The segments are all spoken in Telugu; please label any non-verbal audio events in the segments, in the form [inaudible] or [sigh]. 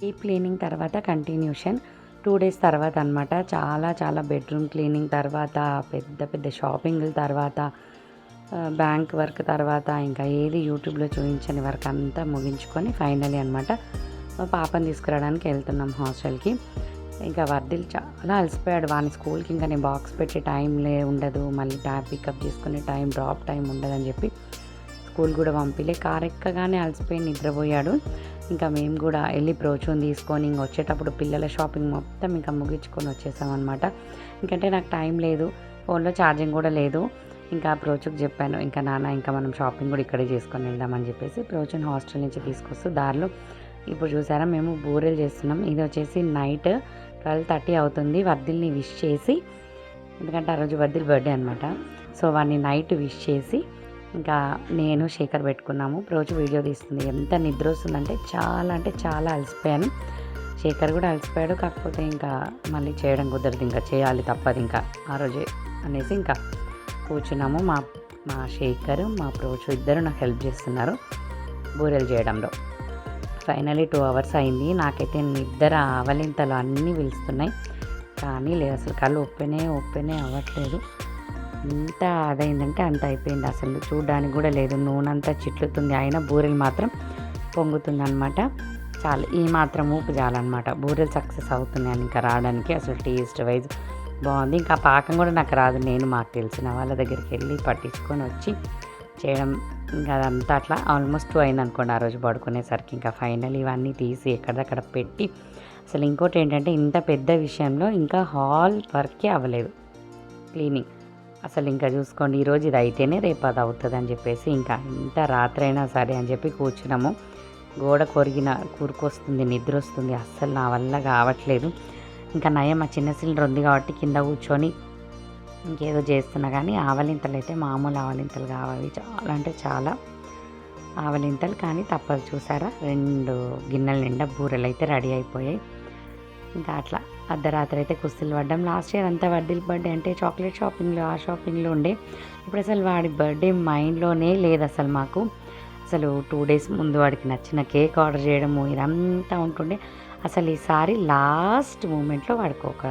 డీప్ క్లీనింగ్ తర్వాత కంటిన్యూషన్. టూ డేస్ తర్వాత అనమాట చాలా చాలా బెడ్రూమ్ క్లీనింగ్ తర్వాత పెద్ద పెద్ద షాపింగ్ల తర్వాత బ్యాంక్ వర్క్ తర్వాత ఇంకా ఏది యూట్యూబ్లో చూపించని వర్క్ అంతా ముగించుకొని ఫైనలీ అనమాట మా పాపని తీసుకురావడానికి వెళ్తున్నాం హాస్టల్కి. ఇంకా వర్దిలు చాలా అలసిపోయాడు. వాని స్కూల్కి ఇంకా నేను బాక్స్ పెట్టే టైం లే ఉండదు. మళ్ళీ ట్యాబ్ పికప్ చేసుకునే టైం డ్రాప్ టైం ఉండదని చెప్పి స్కూల్ కూడా పంపిలే. కార్ ఎక్కగానే అలసిపోయి నిద్రపోయాడు. ఇంకా మేము కూడా వెళ్ళి ప్రోచూన్ తీసుకొని ఇంక వచ్చేటప్పుడు పిల్లల షాపింగ్ మొత్తం ఇంకా ముగించుకొని వచ్చేసామన్నమాట ఇంకంటే నాకు టైం లేదు. ఫోన్లో ఛార్జింగ్ కూడా లేదు. ఇంకా ప్రోచుకు చెప్పాను. ఇంకా నాన్న ఇంకా మనం షాపింగ్ కూడా ఇక్కడే చేసుకొని వెళ్దామని చెప్పేసి ప్రోచూన్ హాస్టల్ నుంచి తీసుకొస్తూ దారిలో ఇప్పుడు చూసారా మేము బూరెలు చేస్తున్నాం. ఇది వచ్చేసి నైట్ ట్వెల్వ్ థర్టీ అవుతుంది. వర్దిల్ని విష్ చేసి ఎందుకంటే ఆ రోజు వర్దిల్ బర్త్డే అనమాట సో వాడిని నైట్ విష్ చేసి ఇంకా నేను శేఖర్ పెట్టుకున్నాము. రోజు వీడియో తీస్తుంది. ఎంత నిద్ర వస్తుందంటే చాలా అంటే చాలా అలసిపోయాను. శేఖర్ కూడా అలసిపోయాడు. కాకపోతే ఇంకా మళ్ళీ చేయడం కుదరదు. ఇంకా చేయాలి తప్పదు ఇంకా. ఆ రోజే అనేసి ఇంకా కూర్చున్నాము. మా మా శేఖర్ మా ప్రోచు ఇద్దరు నాకు హెల్ప్ చేస్తున్నారు బూరెలు చేయడంలో. ఫైనలీ టూ అవర్స్ అయింది. నాకైతే నిద్ర ఆవలింతలు అన్నీ పిలుస్తున్నాయి. కానీ లేదు అసలు కళ్ళు ఒప్పనే ఒప్పనే అవ్వట్లేదు. ఎంత అదైందంటే అంత అయిపోయింది. అసలు చూడడానికి కూడా లేదు. నూనె అంతా చిట్లుతుంది. అయినా బూరెలు మాత్రం పొంగుతుంది అనమాట చాలు. ఈ మాత్రం ఊపు చాలన్నమాట. బూరెలు సక్సెస్ అవుతున్నాయని ఇంకా రావడానికి అసలు టేస్ట్ వైజ్ బాగుంది. ఇంకా పాకం కూడా నాకు రాదు. నేను మాకు తెలిసిన వాళ్ళ దగ్గరికి వెళ్ళి పట్టించుకొని వచ్చి చేయడం ఇంకా అదంతా అట్లా ఆల్మోస్ట్ టూ అయింది అనుకోండి ఆ రోజు పడుకునేసరికి ఇంకా ఫైనల్ ఇవన్నీ తీసి ఎక్కడిదక్కడ పెట్టి అసలు ఇంకోటి ఏంటంటే ఇంత పెద్ద విషయంలో ఇంకా హాల్ వర్కే అవ్వలేదు. క్లీనింగ్. అసలు ఇంకా చూసుకోండి ఈరోజు ఇది అయితేనే రేపు అది అవుతుంది అని చెప్పేసి ఇంకా ఇంత రాత్రైనా సరే అని చెప్పి కూర్చున్నాము. గోడ కొరిగిన కూరుకొస్తుంది నిద్ర వస్తుంది అస్సలు నా వల్ల కావట్లేదు. ఇంకా నయం ఆ చిన్న సిలిండర్ ఉంది కాబట్టి కింద కూర్చొని ఇంకేదో చేస్తున్నా కానీ ఆవలింతలు అయితే మామూలు ఆవలింతలు కావాలి. చాలా అంటే చాలా ఆవలింతలు కానీ తప్పదు. చూసారా? రెండు గిన్నెల నిండా బూరెలు అయితే రెడీ అయిపోయాయి. ఇంకా అట్లా అర్ధరాత్రి అయితే కుస్తీలు పడ్డాం. లాస్ట్ ఇయర్ అంతా వడ్డీల బర్త్డే అంటే చాక్లెట్ షాపింగ్లో ఆ షాపింగ్లో ఉండే. ఇప్పుడు అసలు వాడి బర్త్డే మైండ్లోనే లేదు అసలు మాకు. అసలు టూ డేస్ ముందు వాడికి నచ్చిన కేక్ ఆర్డర్ చేయడము ఇదంతా ఉంటుండే. అసలు ఈసారి లాస్ట్ మూమెంట్లో వాడికి ఒక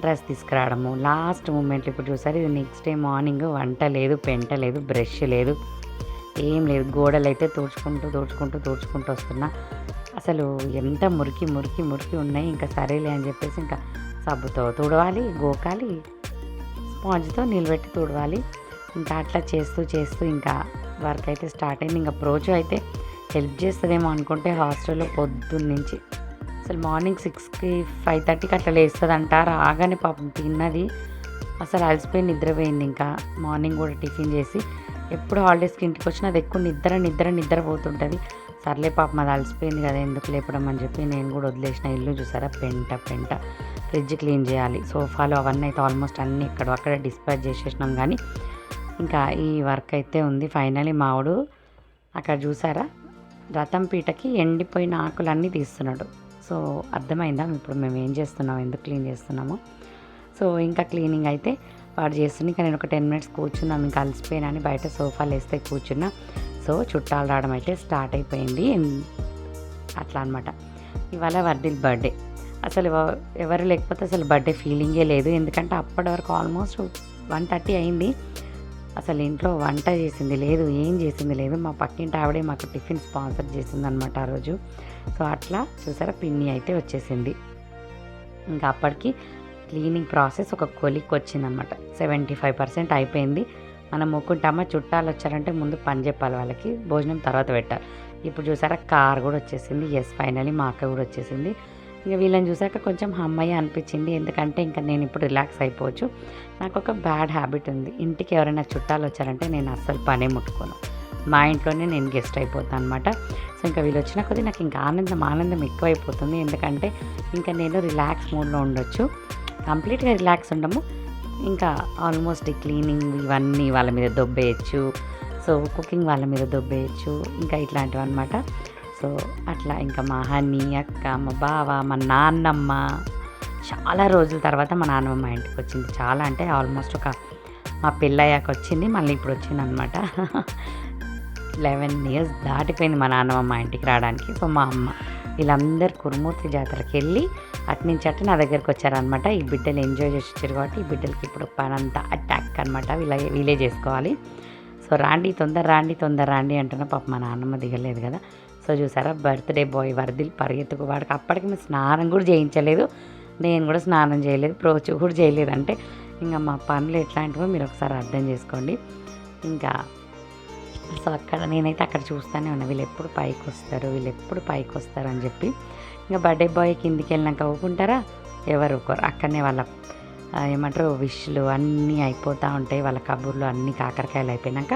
డ్రెస్ తీసుకురావడము. లాస్ట్ మూమెంట్లో ఇప్పుడు చూసారు ఇది నెక్స్ట్ డే మార్నింగ్ వంట లేదు పెంట లేదు బ్రష్ లేదు ఏం లేదు. గోడలు అయితే తుడుచుకుంటూ తుడుచుకుంటూ తుడుచుకుంటూ వస్తున్నా. అసలు ఎంత మురికి మురికి మురికి ఉన్నాయి. ఇంకా సరేలే అని చెప్పేసి ఇంకా సబ్బుతో తుడవాలి గోకాలి స్పాంజ్తో నిలబెట్టి తుడవాలి. ఇంకా అట్లా చేస్తూ చేస్తూ ఇంకా వర్క్ అయితే స్టార్ట్ అయింది. ఇంకా ప్రోచు అయితే హెల్ప్ చేస్తుందేమో అనుకుంటే హాస్టల్లో పొద్దున్న నుంచి అసలు మార్నింగ్ సిక్స్కి ఫైవ్ థర్టీకి అట్లా లేస్తుందంట. రాగానే పాపం తిన్నది. అసలు అలసిపోయి నిద్రపోయింది ఇంకా. మార్నింగ్ కూడా టిఫిన్ చేసి ఎప్పుడు హాలిడేస్కి ఇంటికి వచ్చినా అది ఎక్కువ నిద్ర నిద్ర నిద్ర పోతుంటుంది. సర్లే పాపం అది అలసిపోయింది కదా ఎందుకు లేపడం అని చెప్పి నేను కూడా వదిలేసిన. ఇల్లు చూసారా? పెంట పెంట. ఫ్రిడ్జ్ క్లీన్ చేయాలి. సోఫాలు అవన్నీ అయితే ఆల్మోస్ట్ అన్నీ ఇక్కడ అక్కడ డిస్పాచ్ చేసేసినాం కానీ ఇంకా ఈ వర్క్ అయితే ఉంది. ఫైనలీ మావుడు అక్కడ చూసారా? రథం పీటకి ఎండిపోయిన ఆకులన్నీ తీస్తున్నాడు. సో అర్థమైందా? ఇప్పుడు మేము ఏం చేస్తున్నాం? ఎందుకు క్లీన్ చేస్తున్నాము? సో ఇంకా క్లీనింగ్ అయితే వాడు చేస్తుంది. ఇంకా నేను ఒక టెన్ మినిట్స్ కూర్చున్నాం. ఇంకా అలసిపోయినా బయట సోఫాలు వేస్తే కూర్చున్నా. సో చుట్టాలు రావడం అయితే స్టార్ట్ అయిపోయింది. అట్లా అనమాట ఇవాళ వర్దిల్ బర్త్డే. అసలు ఎవరు లేకపోతే అసలు బర్త్డే ఫీలింగే లేదు. ఎందుకంటే అప్పటి వరకు ఆల్మోస్ట్ వన్ థర్టీ అయింది. అసలు ఇంట్లో వంట చేసింది లేదు ఏం చేసింది లేదు. మా పక్కింటి ఆవిడే మాకు టిఫిన్ స్పాన్సర్ చేసింది అనమాట ఆ రోజు. సో అట్లా చూసారా పిన్ని అయితే వచ్చేసింది. ఇంకా అప్పటికి క్లీనింగ్ ప్రాసెస్ ఒక కొలిక్ వచ్చిందనమాట సెవెంటీ ఫైవ్ పర్సెంట్ అయిపోయింది. మనం మొక్కుంటామా చుట్టాలు వచ్చారంటే ముందు పని చెప్పాలి వాళ్ళకి భోజనం తర్వాత పెట్టాలి. ఇప్పుడు చూసారా కార్ కూడా వచ్చేసింది. ఎస్ ఫైనలీ మా అక్క కూడా వచ్చేసింది. ఇంకా వీళ్ళని చూసాక కొంచెం హమ్మయ్య అనిపించింది. ఎందుకంటే ఇంకా నేను ఇప్పుడు రిలాక్స్ అయిపోవచ్చు. నాకు ఒక బ్యాడ్ హ్యాబిట్ ఉంది. ఇంటికి ఎవరైనా చుట్టాలు వచ్చారంటే నేను అస్సలు పనే ముట్టుకోను. మా ఇంట్లోనే నేను గెస్ట్ అయిపోతాను అనమాట సో ఇంకా వీళ్ళు వచ్చిన కొద్దీ నాకు ఇంకా ఆనందం ఆనందం ఎక్కువైపోతుంది. ఎందుకంటే ఇంకా నేను రిలాక్స్ మూడ్లో ఉండొచ్చు. కంప్లీట్గా రిలాక్స్ ఉండము. ఇంకా ఆల్మోస్ట్ క్లీనింగ్ ఇవన్నీ వాళ్ళ మీద దొబ్బేయచ్చు. సో కుకింగ్ వాళ్ళ మీద దొబ్బేయచ్చు. ఇంకా ఇట్లాంటివి అనమాట సో అట్లా ఇంకా మా హనీ అక్క మా బావ మా నాన్నమ్మ చాలా రోజుల తర్వాత మా నాన్నమ్మ మా ఇంటికి వచ్చింది. చాలా అంటే ఆల్మోస్ట్ ఒక మా పెళ్ళయ్యాక వచ్చింది. మళ్ళీ ఇప్పుడు వచ్చింది అనమాట [laughs] లెవెన్ ఇయర్స్ దాటిపోయింది మా నాన్నమ్మ మా ఇంటికి రావడానికి. సో మా అమ్మ. వీళ్ళందరూ కురుమూర్తి జాతరకి వెళ్ళి అటు నుంచి అటు నా దగ్గరికి వచ్చారనమాట ఈ బిడ్డలు ఎంజాయ్ చేసి వచ్చారు కాబట్టి ఈ బిడ్డలకి ఇప్పుడు పని అంతా అటాక్ అనమాట వీళ్ళ వీలే చేసుకోవాలి. సో రాండి తొందర రాండి తొందర రాండి అంటున్నా పాప మా నాన్నమ్మ దిగలేదు కదా. సో చూసారా బర్త్డే బాయ్ వరదిల్ పరిగెత్తుకు వాడికి అప్పటికి మేము స్నానం కూడా చేయించలేదు. నేను కూడా స్నానం చేయలేదు ప్రోచు కూడా చేయలేదు. అంటే ఇంకా మా పనులు ఎట్లాంటివో మీరు ఒకసారి అర్థం చేసుకోండి. ఇంకా సో అక్కడ నేనైతే అక్కడ చూస్తూనే ఉన్నా. వీళ్ళు ఎప్పుడు పైకి వస్తారు వీళ్ళు ఎప్పుడు పైకి వస్తారు అని చెప్పి. ఇంకా బర్త్డే బాయ్ కిందికి వెళ్ళినాక ఊకుంటారా? ఎవరు ఊరుకోరు అక్కడనే వాళ్ళ ఏమంటారు విష్లు అన్నీ అయిపోతూ ఉంటాయి. వాళ్ళ కబుర్లు అన్నీ కాకరకాయలు అయిపోయినాక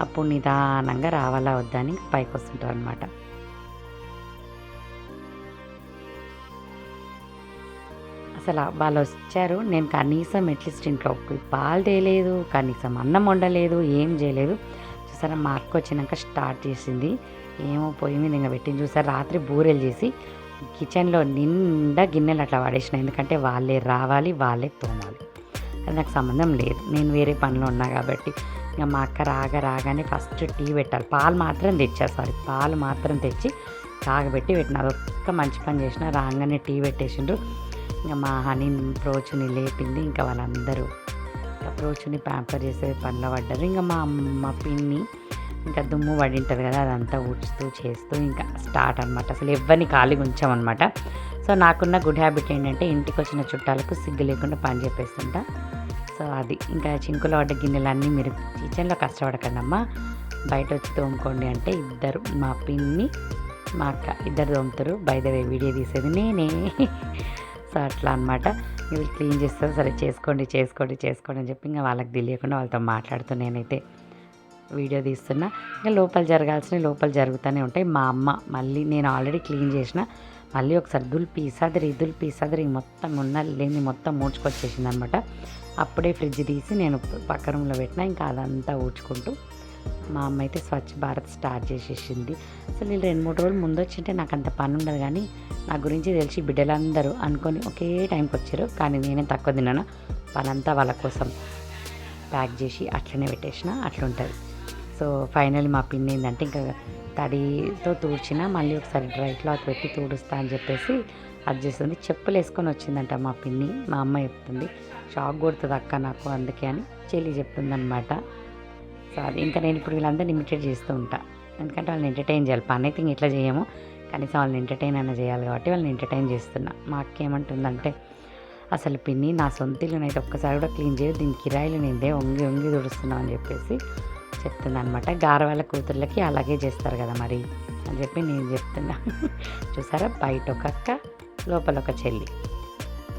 అప్పుడు నిదానంగా రావాలా వద్దా అని పైకి వస్తుంటారు అనమాట అసలు వాళ్ళు వచ్చారు. నేను కనీసం అట్లీస్ట్ ఇంట్లో పాలు తేలేదు కనీసం అన్నం వండలేదు ఏం చేయలేదు. చూసారా మా అక్క వచ్చినాక స్టార్ట్ చేసింది. ఏమో పొయ్యి మీద ఇంకా పెట్టింది. చూసారా రాత్రి బూరెలు చేసి కిచెన్లో నిండా గిన్నెలు అట్లా పడేసిన ఎందుకంటే వాళ్ళే రావాలి వాళ్ళే తోమాలి. అది నాకు సంబంధం లేదు. నేను వేరే పనిలో ఉన్నా కాబట్టి. ఇంకా మా అక్క రాగా రాగానే ఫస్ట్ టీ పెట్టాలి. పాలు మాత్రం తెచ్చా సారీ. పాలు మాత్రం తెచ్చి తాగబెట్టి పెట్టిన. అదొక్క మంచి పని చేసిన రాగానే టీ పెట్టేసిండ్రు. ఇంకా మా హనీ ప్రోచుని లేపింది. ఇంకా వాళ్ళందరూ ఇంకా ప్యాంపర్ చేసే పనిలో పడ్డారు. ఇంకా మా మా పిన్ని ఇంకా దుమ్ము పడి ఉంటుంది కదా అదంతా ఊడ్చుతూ చేస్తూ ఇంకా స్టార్ట్ అనమాట అసలు ఎవరిని ఖాళీగా ఉంచామన్నమాట. సో నాకున్న గుడ్ హ్యాబిట్ ఏంటంటే ఇంటికి వచ్చిన చుట్టాలకు సిగ్గు లేకుండా పని చెప్పేస్తుంటా. సో అది. ఇంకా చింకులో పడ్డ గిన్నెలన్నీ మీరు కిచెన్లో కష్టపడకండమ్మా బయట వచ్చి తోముకోండి అంటే ఇద్దరు మా పిన్ని మా అక్క ఇద్దరు తోముతారు. బయట వీడియో తీసేది నేనే. [laughs] సో అట్లా అనమాట వీళ్ళు క్లీన్ చేస్తారు. సరే చేసుకోండి చేసుకోండి చేసుకోండి అని చెప్పి ఇంకా వాళ్ళకి తెలియకుండా వాళ్ళతో మాట్లాడుతూ నేనైతే వీడియో తీస్తున్నా. ఇంకా లోపల జరగాల్సినవి లోపల జరుగుతూనే ఉంటాయి. మా అమ్మ మళ్ళీ నేను ఆల్రెడీ క్లీన్ చేసిన మళ్ళీ ఒకసారి దులిపి సదరి దులిపి సదరి మొత్తం ఉన్న లేని మొత్తం ఊడ్చుకొచ్చేసింది అనమాట అప్పుడే ఫ్రిడ్జ్ తీసి నేను పక్క రూమ్లో పెట్టిన ఇంకా అదంతా ఊడ్చుకుంటూ మా అమ్మ అయితే స్వచ్ఛ భారత్ స్టార్ట్ చేసేసింది. అసలు వీళ్ళు రెండు మూడు రోజులు ముందు వచ్చింటే నాకు అంత పని ఉండదు కానీ నా గురించి తెలిసి బిడ్డలందరూ అనుకొని ఒకే టైంకి వచ్చారు. కానీ నేనే తక్కువ తిన్నాను? పనంతా వాళ్ళ కోసం ప్యాక్ చేసి అట్లనే పెట్టేసిన అట్లుంటుంది. సో ఫైనల్ మా పిన్ ఏంటంటే ఇంకా తడితో తూడ్చిన మళ్ళీ ఒకసారి డ్రై క్లాత్ పెట్టి తూడుస్తా అని చెప్పేసి అది చేస్తుంది. చెప్పులు వేసుకొని వచ్చిందంట మా పిన్ని. మా అమ్మ చెప్తుంది షాక్ కొడుతుంది అక్క నాకు అందుకే అని చెల్లి చెప్తుందనమాట సో అది ఇంకా నేను ఇప్పుడు వీళ్ళందరూ ఇమిటేట్ చేస్తూ ఉంటా. ఎందుకంటే వాళ్ళని ఎంటర్టైన్ చేయాలి. పని అయితే ఇట్లా చేయము? కనీసం వాళ్ళని ఎంటర్టైన్ అయినా చేయాలి కాబట్టి వాళ్ళని ఎంటర్టైన్ చేస్తున్నా. మా అక్క ఏమంటుందంటే అసలు పిన్ని నా సొంత ఇల్లునైతే ఒక్కసారి కూడా క్లీన్ చేయదు దీని కిరాయిలు నేందే వంగి వంగి తుడుస్తున్నావు అని చెప్పేసి చెప్తుంది అనమాట గారవాళ్ళ కూతుర్లకి అలాగే చేస్తారు కదా మరి అని చెప్పి నేను చెప్తున్నా. [laughs] చూసారా? బయట ఒక అక్క లోపల ఒక చెల్లి.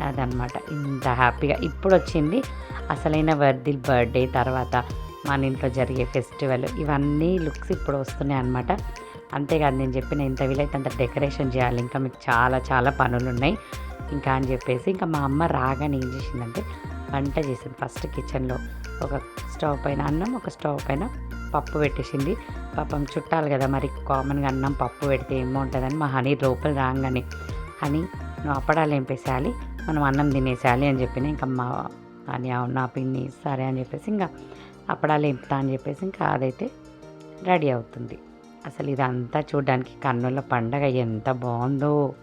అదనమాట ఇంత హ్యాపీగా. ఇప్పుడు వచ్చింది అసలైన వర్దిల్ బర్త్డే తర్వాత. మన ఇంట్లో జరిగే ఫెస్టివల్. ఇవన్నీ లుక్స్ ఇప్పుడు వస్తున్నాయి అనమాట అంతేకాదు నేను చెప్పిన ఇంత వీలైతే అంత డెకరేషన్ చేయాలి. ఇంకా మీకు చాలా చాలా పనులు ఉన్నాయి ఇంకా అని చెప్పేసి ఇంకా మా అమ్మ రాగానే ఏం చేసిందంటే వంట చేసింది. ఫస్ట్ కిచెన్లో ఒక స్టవ్ పైన అన్నం ఒక స్టవ్ పైన పప్పు పెట్టేసింది. పాపం చుట్టాలి కదా మరి కామన్గా అన్నం పప్పు పెడితే ఏమో ఉంటుందని మా హనీ లోపల రాగానే హనీ నువ్వు అప్పడాలు ఏంపేసేయాలి మనం అన్నం తినేసేయాలి అని చెప్పిన. ఇంకా మా అని అవును నా పిన్ని సరే అని చెప్పేసి ఇంకా అప్పడాలు ఏంపుతా అని చెప్పేసి ఇంకా అదైతే రెడీ అవుతుంది. అసలు ఇదంతా చూడడానికి కన్నుల పండగ ఎంత బాగుందో.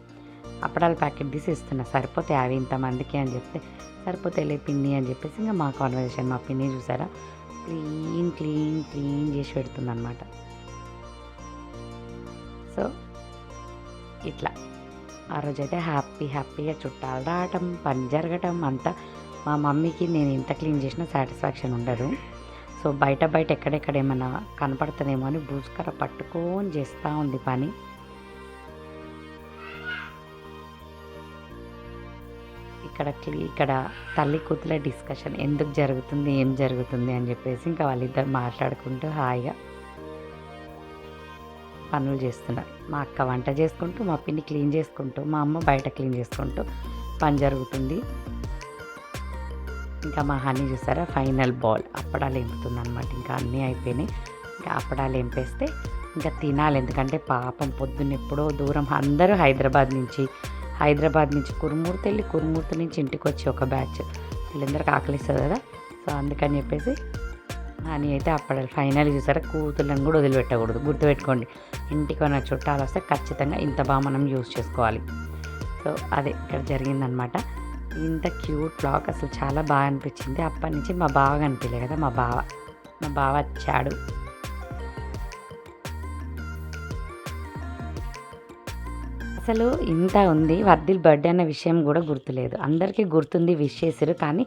అప్పడాల ప్యాకెట్ తీసి ఇస్తున్నా సరిపోతే అవి ఇంతమందికి అని చెప్తే సరిపోతే లే పిన్ని అని చెప్పేసి ఇంకా మా కాన్వర్జేషన్ మా పిన్ని చూసారా? క్లీన్ క్లీన్ క్లీన్ చేసి పెడుతుందన్నమాట. సో ఇట్లా. ఆ రోజైతే హ్యాపీ హ్యాపీగా చుట్టాలు రావటం పని జరగటం అంతా మా మమ్మీకి నేను ఎంత క్లీన్ చేసినా సాటిస్ఫాక్షన్ ఉండదు. సో బయట బయట ఎక్కడెక్కడ ఏమైనా కనపడుతుందేమో అని భూస్కర పట్టుకొని చేస్తూ ఉంది పని. ఇక్కడ ఇక్కడ తల్లి కూతుల డిస్కషన్ ఎందుకు జరుగుతుంది ఏం జరుగుతుంది అని చెప్పేసి ఇంకా వాళ్ళిద్దరు మాట్లాడుకుంటూ హాయిగా పనులు చేస్తున్నారు. మా అక్క వంట చేసుకుంటూ మా పిన్ని క్లీన్ చేసుకుంటూ మా అమ్మ బయట క్లీన్ చేసుకుంటూ పని జరుగుతుంది. ఇంకా మా హనీ చూసారా? Final ball. అప్పడాలు ఎంపుతుంది అనమాట ఇంకా అన్నీ అయిపోయినాయి. ఇంకా అప్పడాలు ఎంపేస్తే ఇంకా తినాలి. ఎందుకంటే పాపం పొద్దున్న ఎప్పుడో దూరం అందరూ హైదరాబాద్ నుంచి హైదరాబాద్ నుంచి కురుమూర్తి వెళ్ళి కురుమూర్తి నుంచి ఇంటికి వచ్చి ఒక బ్యాచ్. వీళ్ళందరికీ ఆకలిస్తుంది కదా? సో అందుకని చెప్పేసి అని అయితే అప్పుడు ఫైనల్ చూసారా? కూతుర్లను కూడా వదిలిపెట్టకూడదు. గుర్తుపెట్టుకోండి. ఇంటికి ఉన్న చుట్టాలు వస్తే ఖచ్చితంగా ఇంత బాగా మనం యూస్ చేసుకోవాలి. సో అదే ఇక్కడ జరిగిందనమాట ఇంత క్యూట్ బ్లాగ్ అసలు చాలా బాగా అనిపించింది. అప్పటి నుంచి మా బావ కనిపించలే కదా మా బావ. మా బావ వచ్చాడు. అసలు ఇంత ఉంది వర్దిల్ బర్త్డే అన్న విషయం కూడా గుర్తులేదు. అందరికీ గుర్తుంది విష్ చేశారు. కానీ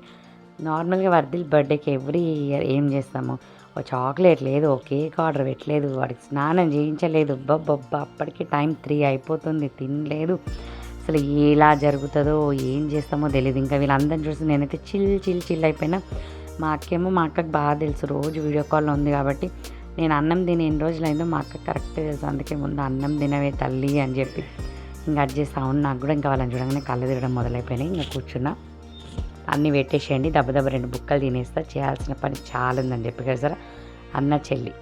నార్మల్గా వర్దిల్ బర్త్డేకి ఎవ్రీ ఇయర్ ఏం చేస్తాము? ఓ చాక్లెట్ లేదు ఓ కేక్ ఆర్డర్ పెట్టలేదు వాడికి స్నానం చేయించలేదు. బొబ్బొబ్బ అప్పటికి టైం త్రీ అయిపోతుంది తినలేదు. అసలు ఎలా జరుగుతుందో ఏం చేస్తామో తెలియదు ఇంకా వీళ్ళందరిని చూసి నేనైతే చిల్ చిల్ చిల్ అయిపోయినా. మా అక్కేమో మా అక్కకు బాగా తెలుసు. రోజు వీడియో కాల్లో ఉంది కాబట్టి నేను అన్నం తిని ఎన్ని రోజులు అయిందో మా అక్క కరెక్ట్ తెలుసు. అందుకే ముందు అన్నం తినవే తల్లి అని చెప్పి ఇంకా అది చేస్తా అవును. నాకు కూడా ఇంకా వాళ్ళని చూడగానే కళ్ళు తిరగడం మొదలైపోయినాయి. ఇంకా కూర్చున్నా. అన్నీ పెట్టేసేయండి. దెబ్బ దెబ్బ రెండు బుక్కలు తినేస్తా. చేయాల్సిన పని చాలా ఉందని చెప్పి కదా సార్. అన్న చెల్లి.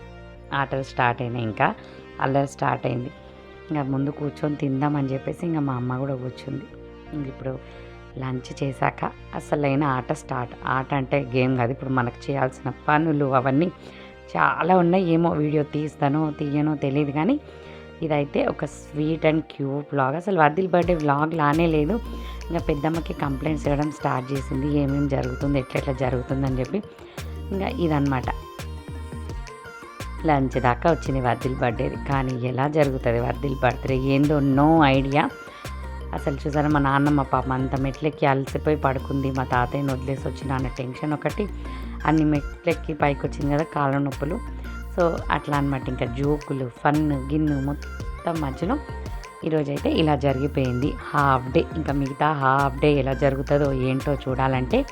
ఆటలు స్టార్ట్ అయినాయి ఇంకా. అల్లరి స్టార్ట్ అయింది. ఇంకా ముందు కూర్చొని తిందామని చెప్పేసి ఇంకా మా అమ్మ కూడా కూర్చుంది. ఇంక ఇప్పుడు లంచ్ చేశాక అసలైన ఆట స్టార్ట్. ఆట అంటే గేమ్ కాదు ఇప్పుడు మనకు చేయాల్సిన పనులు అవన్నీ చాలా ఉన్నాయి. ఏమో వీడియో తీస్తానో తీయనో తెలియదు కానీ ఇదైతే ఒక స్వీట్ అండ్ క్యూట్ వ్లాగ్ అసలు వర్దిల్ బర్త్డే వ్లాగ్ లానే లేదు. ఇంకా పెద్దమ్మకి కంప్లైంట్స్ ఇవ్వడం స్టార్ట్ చేసింది. ఏమేమి జరుగుతుంది ఎట్లా జరుగుతుంది అని చెప్పి ఇంకా ఇదనమాట లంచ్ దాకా వచ్చింది వర్దిల్ బర్త్డేది కానీ ఎలా జరుగుతుంది వర్దిల్ బర్త్డే ఏందో నో ఐడియా. అసలు చూసారా మా నాన్నమ్మ పాప అంత మెట్లెక్కి అలసిపోయి పడుకుంది. మా తాతయ్యని వదిలేసి వచ్చిన అన్న టెన్షన్ ఒకటి. అన్ని మెట్లెక్కి పైకి వచ్చింది కదా కాళ్ళ నొప్పులు. సో అట్లా అనమాట ఇంకా జోకులు ఫన్ గిన్ను మొత్తం మధ్యలో ఈరోజైతే ఇలా జరిగిపోయింది. Half day. ఇంకా మిగతా హాఫ్ డే ఎలా జరుగుతుందో ఏంటో చూడాలంటే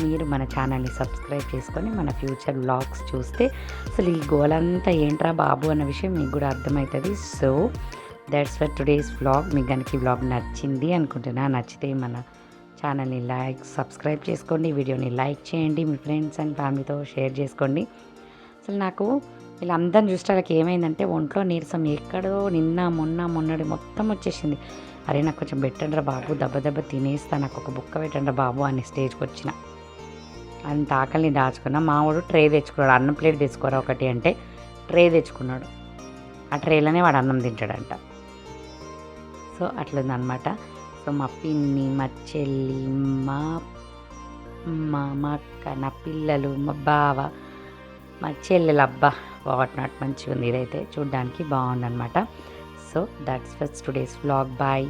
మీరు మన ఛానల్ని సబ్స్క్రైబ్ చేసుకొని మన ఫ్యూచర్ వ్లాగ్స్ చూస్తే అసలు ఈ గోల్ అంతా ఏంట్రా బాబు అన్న విషయం మీకు కూడా అర్థమవుతుంది. So that's for today's vlog మీకు కనుక ఈ వ్లాగ్ నచ్చింది అనుకుంటున్నా నచ్చితే మన ఛానల్ని లైక్ సబ్స్క్రైబ్ చేసుకోండి వీడియోని లైక్ చేయండి మీ ఫ్రెండ్స్ అండ్ ఫ్యామిలీతో షేర్ చేసుకోండి. అసలు నాకు వీళ్ళందరిని చూస్తే వాళ్ళకి ఏమైందంటే ఒంట్లో నీరసం ఎక్కడో నిన్న మొన్న మొన్నటి మొత్తం వచ్చేసింది. అరే నాకు కొంచెం పెట్టండిరా బాబు దెబ్బ దెబ్బ తినేస్తా నాకు ఒక బుక్క పెట్టండి బాబు అని స్టేజ్కి వచ్చిన. అంత ఆకలిని దాచుకున్నా మావాడు ట్రే తెచ్చుకున్నాడు అన్నం ప్లేట్ తెచ్చుకోరా ఒకటి అంటే ట్రే తెచ్చుకున్నాడు. ఆ ట్రేలోనే వాడు అన్నం తింటాడంట. సో అట్లుందనమాట సో మా పిన్ని మా చెల్లి మా మా మా అక్క నా పిల్లలు మా బావ మా చెల్లెలు అబ్బా వాట్ నాట్ మంచిగా ఉంది ఇదైతే. చూడ్డానికి బాగుందన్నమాట. So that's first today's vlog. Bye.